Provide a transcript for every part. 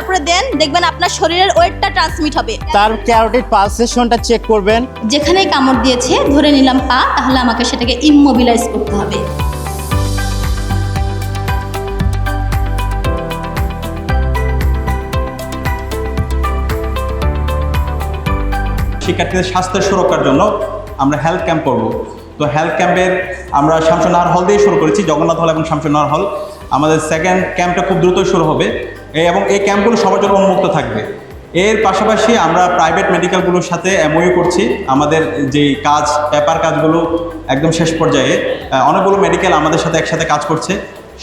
তারপরে দেন দেখবেন আপনার শরীরের ওয়েটটা ট্রান্সমিট হবে। তার ক্যারোটিড পালসেশনটা চেক করবেন। যেখানেই কামড় দিয়েছে ধরে নিলাম পা তাহলে আমাকে সেটাকে ইমমোবিলাইজ করতে হবে। শিক্ষার্থীদের স্বাস্থ্য সুরক্ষার জন্য আমরা হেলথ ক্যাম্প করব। তো হেলথ ক্যাম্পের আমরা শামসুনাহার হল দিয়ে শুরু করেছি জগন্নাথ হল এবং শামসুনাহার হল আমাদের সেকেন্ড ক্যাম্পটা খুব দ্রুত শুরু হবে। এবং এই ক্যাম্পগুলো সবার জন্য উন্মুক্ত থাকবে। এর পাশাপাশি আমরা প্রাইভেট মেডিকেলগুলোর সাথে এমওইউ করছি। আমাদের যে কাজ পেপার কাজগুলো একদম শেষ পর্যায়ে অনেকগুলো মেডিকেল আমাদের সাথে একসাথে কাজ করছে।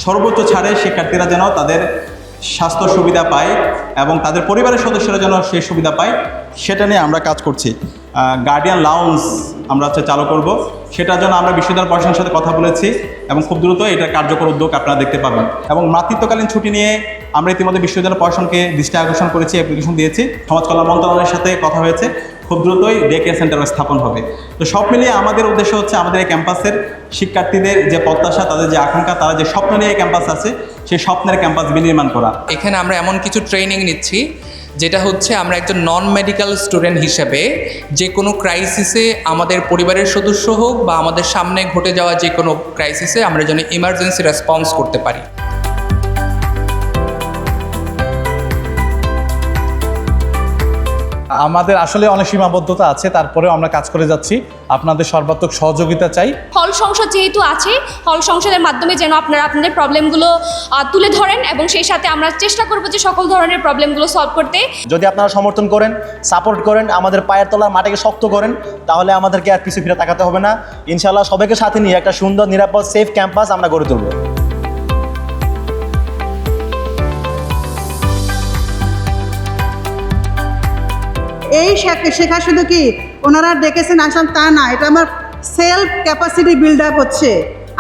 সর্বোচ্চ ছাড়ে শিক্ষার্থীরা যেন তাদের স্বাস্থ্য সুবিধা পায় এবং তাদের পরিবারের সদস্যরা যেন সেই সুবিধা পায়, সেটা নিয়ে আমরা কাজ করছি। গার্ডিয়ান লাউন্স আমরা হচ্ছে চালু করব। সেটার জন্য আমরা বিশ্ববিদ্যালয় প্রশাসনের সাথে কথা বলেছি এবং খুব দ্রুত এটার কার্যকর উদ্যোগ আপনারা দেখতে পাবেন। এবং মাতৃত্বকালীন ছুটি নিয়ে আমরা ইতিমধ্যে বিশ্ববিদ্যালয় প্রশাসনকে দৃষ্টি আকর্ষণ করেছি অ্যাপ্লিকেশন দিয়েছি। সমাজ কল্যাণ মন্ত্রণালয়ের সাথে কথা হয়েছে। খুব দ্রুতই ডে কেয়ার সেন্টার স্থাপন হবে। তো সব মিলিয়ে আমাদের উদ্দেশ্য হচ্ছে আমাদের এই ক্যাম্পাসের শিক্ষার্থীদের যে প্রত্যাশা, তাদের যে আকাঙ্ক্ষা, তারা যে স্বপ্ন নিয়ে ক্যাম্পাস আছে, সেই স্বপ্নের ক্যাম্পাস বিনির্মাণ করা। এখানে আমরা এমন কিছু ট্রেনিং নিচ্ছি যেটা হচ্ছে আমরা একজন নন মেডিকেল স্টুডেন্ট হিসেবে যে কোনো ক্রাইসিসে আমাদের পরিবারের সদস্য হোক বা আমাদের সামনে ঘটে যাওয়া যে কোনো ক্রাইসিসে আমরা যেন ইমার্জেন্সি রেসপন্স করতে পারি। আমাদের আসলে অনেক সীমাবদ্ধতা আছে তারপরেও আমরা কাজ করে যাচ্ছি। আপনাদের সর্বাত্মক সহযোগিতা চাই। হল সংসদ যেহেতু আছে হল সংসদের মাধ্যমে যেন আপনারা আপনাদের প্রবলেমগুলো তুলে ধরেন এবং সেই সাথে আমরা চেষ্টা করব যে সকল ধরনের প্রবলেমগুলো সলভ করতে। যদি আপনারা সমর্থন করেন সাপোর্ট করেন আমাদের পায়ের তলার মাটিকে শক্ত করেন তাহলে আমাদেরকে আর পিছু ফিরে তাকাতে হবে না। ইনশাল্লাহ সবাইকে সাথে নিয়ে একটা সুন্দর নিরাপদ সেফ ক্যাম্পাস আমরা গড়ে তুলব। এই শেখা শুধু কি ওনারা ডেকেছেন আসলাম তা না, এটা আমার সেলফ ক্যাপাসিটি বিল্ড আপ হচ্ছে।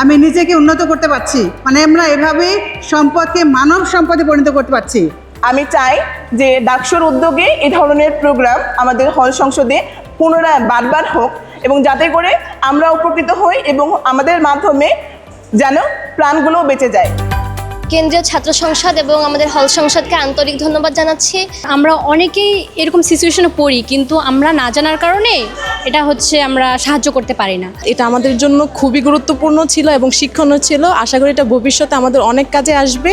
আমি নিজেকে উন্নত করতে পারছি। মানে আমরা এভাবেই সম্পদকে, মানব সম্পদে পরিণত করতে পারছি। আমি চাই যে ডাকসুর উদ্যোগে এই ধরনের প্রোগ্রাম আমাদের হল সংসদে পুনরায় বারবার হোক এবং যাতে করে আমরা উপকৃত হই এবং আমাদের মাধ্যমে যেন প্রাণগুলো বেঁচে যায়। কেন্দ্রীয় ছাত্র সংসদ এবং আমাদের হল সংসদকে আন্তরিক ধন্যবাদ জানাচ্ছি। আমরা অনেকেই এরকম সিচুয়েশনে পড়ি কিন্তু আমরা না জানার কারণে এটা হচ্ছে আমরা সাহায্য করতে পারি না। এটা আমাদের জন্য খুবই গুরুত্বপূর্ণ ছিল এবং শিক্ষণীয় ছিল। আশা করি এটা ভবিষ্যতে আমাদের অনেক কাজে আসবে।